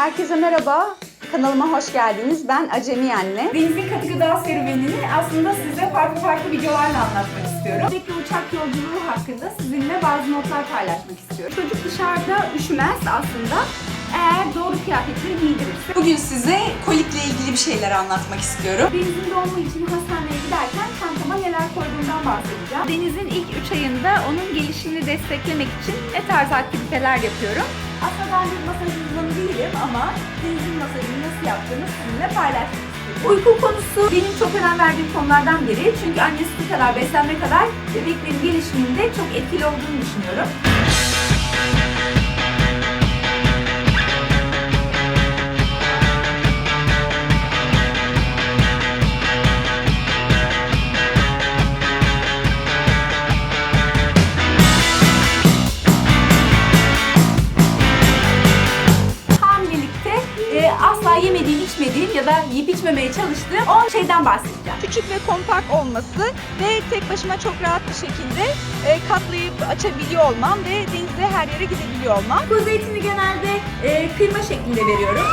Herkese merhaba. Kanalıma hoş geldiniz. Ben Acemi Anne. Deniz'in katı gıda serüvenini aslında size farklı farklı videolarla anlatmak istiyorum. Sürekli uçak yolculuğu hakkında sizinle bazı notlar paylaşmak istiyorum. Çocuk dışarıda üşümez aslında eğer doğru kıyafetleri giydirirse. Bugün size kolikle ilgili bir şeyler anlatmak istiyorum. Deniz'in doğumu için hastaneye giderken çantama neler koyduğumdan bahsedeceğim. Deniz'in ilk 3 ayında onun gelişimini desteklemek için ne tarz aktiviteler yapıyorum? Aslında ben bir masaj uzmanı değilim ama Deniz'in masajını nasıl yaptığını sizinle paylaşmak istiyorum. Uyku konusu benim çok önem verdiğim konulardan biri. Çünkü anne sütü kadar beslenme kadar bebeklerin gelişiminde çok etkili olduğunu düşünüyorum. Ya da yiyip içmemeye çalıştığım o şeyden bahsedeceğim. küçük ve kompakt olması ve tek başıma çok rahat bir şekilde e, katlayıp açabiliyor olmam ve denizde her yere gidebiliyor olmam. Kuzu etini genelde e, kıyma şeklinde veriyorum.